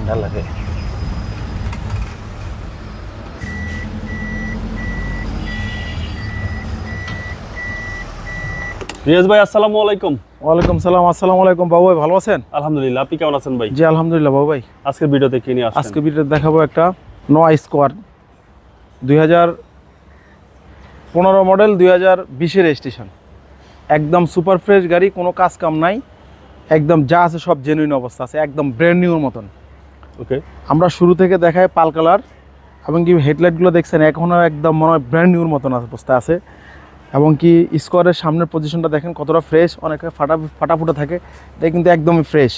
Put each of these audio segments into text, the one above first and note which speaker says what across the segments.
Speaker 1: ঠান্ডা লাগে।
Speaker 2: রিয়াজ ভাই আসসালামু আলাইকুম।
Speaker 1: ওয়ালাইকুম সালাম আসসালামু আলাইকুম। বাবু ভাই ভালো আছেন?
Speaker 2: আলহামদুলিল্লাহ আপনি কেমন আছেন ভাই?
Speaker 1: জি আলহামদুলিল্লাহ বাবু ভাই।
Speaker 2: আজকের ভিডিওতে কি নিয়ে আসছেন?
Speaker 1: আজকে ভিডিওতে দেখাবো একটা নোয়া স্কোয়ার দুই হাজার পনেরো মডেল দুই হাজার বিশের রেজিস্ট্রেশন একদম সুপার ফ্রেশ গাড়ি কোনো কাজ কাম নাই। একদম যা আছে সব জেনুইন অবস্থা আছে একদম ব্র্যান্ড নিউর মতন।
Speaker 2: ওকে
Speaker 1: আমরা শুরু থেকে দেখাই পাল কালার এবং কি হেডলাইটগুলো দেখছেন এখনও একদম মনে হয় ব্র্যান্ড নিউর মতন অবস্থা আছে। এবং কি স্কোয়ারের সামনের পজিশনটা দেখেন কতটা ফ্রেশ অনেকে ফাটা ফাটাফুটা থাকে এটা কিন্তু একদমই ফ্রেশ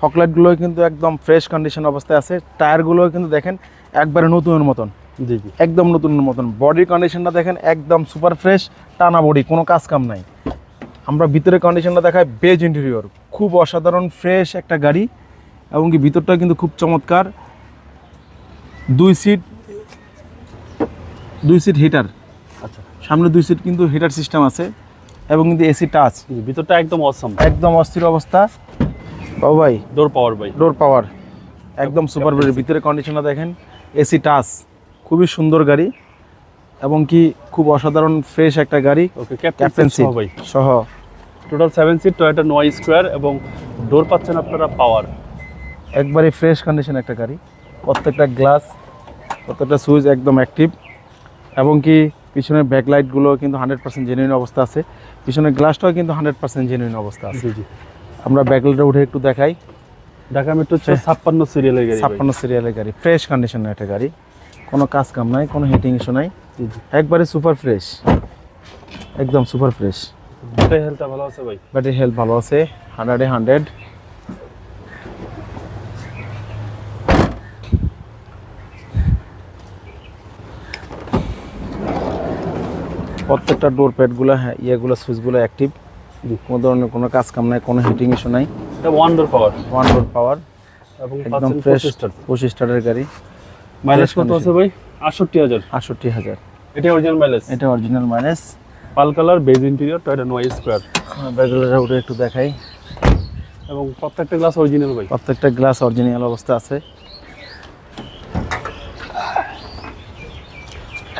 Speaker 1: ফকলাইটগুলো কিন্তু একদম ফ্রেশ কন্ডিশন অবস্থায় আছে টায়ারগুলো কিন্তু দেখেন একবারে নতুনের মতন।
Speaker 2: জি জি।
Speaker 1: একদম নতুনের মতন। বডির কন্ডিশনটা দেখেন একদম সুপার ফ্রেশ টানা বডি কোনো কাজ কাম নাই। আমরা ভিতরের কন্ডিশনটা দেখাই বেজ ইন্টেরিয়র খুব অসাধারণ ফ্রেশ একটা গাড়ি। এবং কি ভিতরটা কিন্তু খুব চমৎকার। দুই সিট দুই সিট হিটার
Speaker 2: আচ্ছা।
Speaker 1: সামনে দুই সিট কিন্তু হিটার সিস্টেম আছে এবং কিন্তু এসি টাচ
Speaker 2: ভিতরটা একদম অসম
Speaker 1: একদম অস্থির অবস্থা। ও ভাই
Speaker 2: ডোর পাওয়ার ভাই।
Speaker 1: ডোর পাওয়ার একদম সুপার ভিতরে কন্ডিশনটা দেখেন এসি টাচ খুবই সুন্দর গাড়ি এবং কি খুব অসাধারণ ফ্রেশ একটা গাড়ি।
Speaker 2: ওকে
Speaker 1: ক্যাপ্টেন সিট
Speaker 2: ভাই।
Speaker 1: সহ।
Speaker 2: টোটাল সেভেন সিট টয়োটা নয় স্কোয়ার এবং ডোর পাচ্ছেন আপনারা পাওয়ার
Speaker 1: একবারে ফ্রেশ কন্ডিশন একটা গাড়ি। প্রত্যেকটা গ্লাস প্রত্যেকটা সুইচ একদম অ্যাক্টিভ এবং কি পিছনের ব্যাকলাইটগুলো কিন্তু হান্ড্রেড পার্সেন্ট জেনুইন অবস্থা আছে। পিছনের গ্লাসটাও কিন্তু হান্ড্রেড পার্সেন্ট জেনুইন অবস্থা আছে।
Speaker 2: জি
Speaker 1: আমরা ব্যাকলাইটে উঠে একটু দেখাই।
Speaker 2: ঢাকা মেট্রো হচ্ছে ছাপ্পান্ন সিরিয়ালের গাড়ি
Speaker 1: ছাপ্পান্ন সিরিয়ালের গাড়ি। ফ্রেশ কন্ডিশনের একটা গাড়ি। কোনো কাজ কাম নাই কোনো হিটিং ইস্যু নাই। একবারে সুপার ফ্রেশ একদম সুপার ফ্রেশ
Speaker 2: ব্যাটারি হেলথটা ভালো আছে ভাই?
Speaker 1: ব্যাটারি হেলথ ভালো আছে। হান্ড্রেডে হান্ড্রেড প্রত্যেকটা ডোর প্যাডগুলো হ্যাঁ ইয়েগুলো সুইচগুলো অ্যাক্টিভ কোনো ধরনের কোনো কাজ কাম নাই কোনো হিটিং ইস্যু নাই।
Speaker 2: এটা one door power
Speaker 1: one door power
Speaker 2: এবং
Speaker 1: একদম ফ্রেশ
Speaker 2: পঁচিশ
Speaker 1: স্টারের গাড়ি।
Speaker 2: মাইলেজ কত আছে ভাই? আটষট্টি হাজার।
Speaker 1: আটষট্টি হাজার।
Speaker 2: এটা অরিজিনাল মাইলেজ
Speaker 1: এটা অরিজিনাল মাইনাস
Speaker 2: পাল কালার বেজ ইন্টেরিয়র টয়োটা নয় স্কোয়ার
Speaker 1: ব্যাগগুলো উঠে একটু দেখাই।
Speaker 2: এবং প্রত্যেকটা গ্লাস অরিজিনাল ভাই।
Speaker 1: প্রত্যেকটা গ্লাস অরিজিনাল অবস্থা আছে।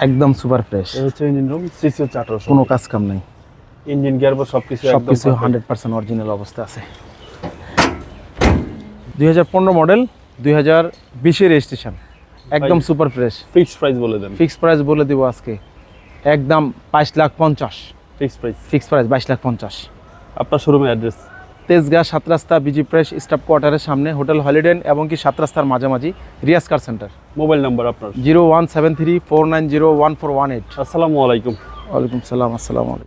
Speaker 1: একদম সুপার ফ্রেশ
Speaker 2: হচ্ছে ইঞ্জিন রুম সিসি আঠারোশো
Speaker 1: কোনো কাজ কাম নাই।
Speaker 2: ইঞ্জিন গিয়ার বা সব কিছু
Speaker 1: সব কিছু হান্ড্রেড পার্সেন্ট অরিজিনাল অবস্থা আছে। দুই হাজার পনেরো মডেল দুই হাজার বিশের রেজিস্ট্রেশন একদম সুপার ফ্রেশ
Speaker 2: ফিক্সড প্রাইস বলে দেন।
Speaker 1: ফিক্স প্রাইস বলে দিব আজকে। একদম বাইশ লাখ পঞ্চাশ।
Speaker 2: ফিক্সড প্রাইস
Speaker 1: ফিক্স প্রাইস বাইশ লাখ পঞ্চাশ।
Speaker 2: আপনার শোরুমের অ্যাড্রেস
Speaker 1: তেজগাঁ সাত রাস্তা বিজি প্রেস স্টাফ কোয়ার্টারের সামনে হোটেল হলিডেন এবং কি সাত রাস্তার মাঝামাঝি Riaz car centre.
Speaker 2: Mobile number আপনার।
Speaker 1: Zero one seven three four nine zero one four one eight.
Speaker 2: আসসালামু আলাইকুম।
Speaker 1: ওয়ালাইকুম সালাম আসসালামু আলাইকুম।